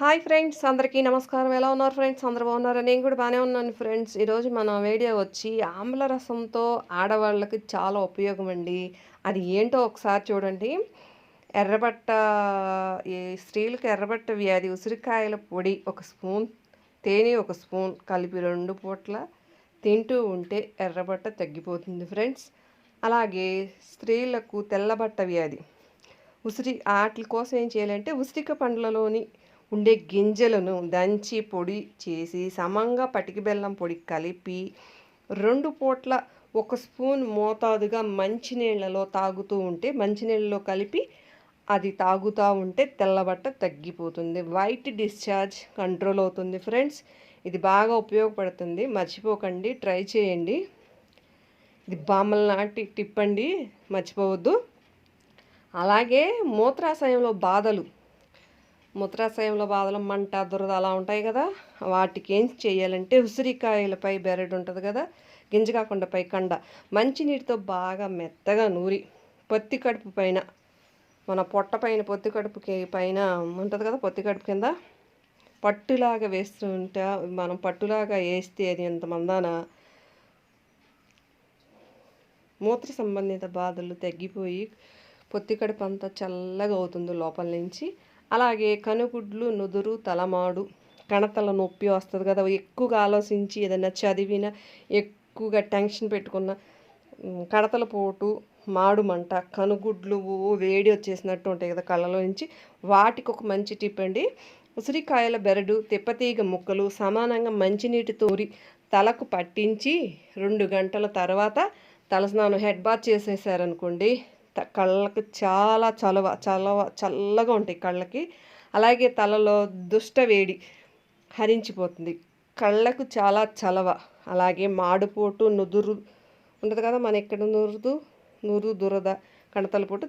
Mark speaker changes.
Speaker 1: Hi friends అందరికీ నమస్కారం. ఎలా ఉన్నారు ఫ్రెండ్స్ అందరు బాగున్నారు? నేను కూడా బాగానే ఉన్నాను ఫ్రెండ్స్ ఈరోజు మన వీడియో వచ్చి ఆమ్ల రసంతో ఆడవాళ్ళకి చాలా ఉపయోగం అండి. అది ఏంటో ఒకసారి చూడండి. ఎర్రబట్ట ఈ స్త్రీలకు ఎర్రబట్ట వ్యాధి ఉసిరికాయల పొడి ఒక స్పూన్ తేనె ఒక స్పూన్ కలిపి రెండు పూట్ల తింటూ ఉంటే ఎర్రబట్ట తగ్గిపోతుంది ఫ్రెండ్స్ అలాగే స్త్రీలకు తెల్లబట్ట వ్యాధి. ఉసిరి వాటి కోసం ఏం చేయాలంటే ఉసిరిక పండ్లలోని ఉండే గింజలను దంచి పొడి చేసి సమంగా పటికి బెల్లం పొడి కలిపి రెండు పూట్ల ఒక స్పూన్ మోతాదుగా మంచినీళ్ళలో తాగుతూ ఉంటే మంచినీళ్ళలో కలిపి అది తాగుతూ ఉంటే తెల్లబట్ట తగ్గిపోతుంది. వైట్ డిశ్చార్జ్ కంట్రోల్ అవుతుంది ఫ్రెండ్స్. ఇది బాగా ఉపయోగపడుతుంది. మర్చిపోకండి. ట్రై చేయండి. ఇది బామ్మల నాటి టిప్ అండి మర్చిపోవద్దు. అలాగే మూత్రాశయంలో బాధలు. మూత్రాశయంలో బాధలు మంట దురద అలా ఉంటాయి కదా. వాటికి ఏం చేయాలంటే ఉసిరికాయలపై బెరడు ఉంటుంది కదా. గింజ కాకుండా పై కండ. మంచినీటితో బాగా మెత్తగా నూరి పొత్తి కడుపు పైన మన పొట్ట పైన పొత్తి కడుపుకి పైన ఉంటుంది కదా పొత్తి కడుపు కింద. పట్టులాగా వేస్తుంటే మనం పట్టులాగా వేస్తే అది ఎంత మందాన. మూత్ర సంబంధిత బాధలు తగ్గిపోయి పొత్తి కడుపు అంతా చల్లగా అవుతుంది లోపల నుంచి. అలాగే కనుగుడ్లు నుదురు తలమాడు కణతల నొప్పి వస్తుంది కదా ఎక్కువగా ఆలోచించి ఏదైనా చదివిన ఎక్కువగా టెన్షన్ పెట్టుకున్న కడతల పోటు మాడుమంట కనుగుడ్లు వేడి వచ్చేసినట్టు ఉంటాయి కదా కళ్ళలో నుంచి. వాటికి ఒక మంచి టిప్ అండి. ఉసిరికాయల బెరడు తిప్పతీగ ముక్కలు సమానంగా మంచినీటి తోరి తలకు పట్టించి రెండు గంటల తర్వాత తలస్నానం హెడ్ బాత్ చేసేసారనుకోండి కళ్ళకు చాలా చలవ చలవ చల్లగా ఉంటాయి కళ్ళకి. అలాగే తలలో దుష్ట వేడి హరించిపోతుంది. కళ్ళకు చాలా చలవ. అలాగే మాడుపోటు నుదురు ఉంటుంది కదా మన ఎక్కడ నురుదు నురు దురద కణతల పోటు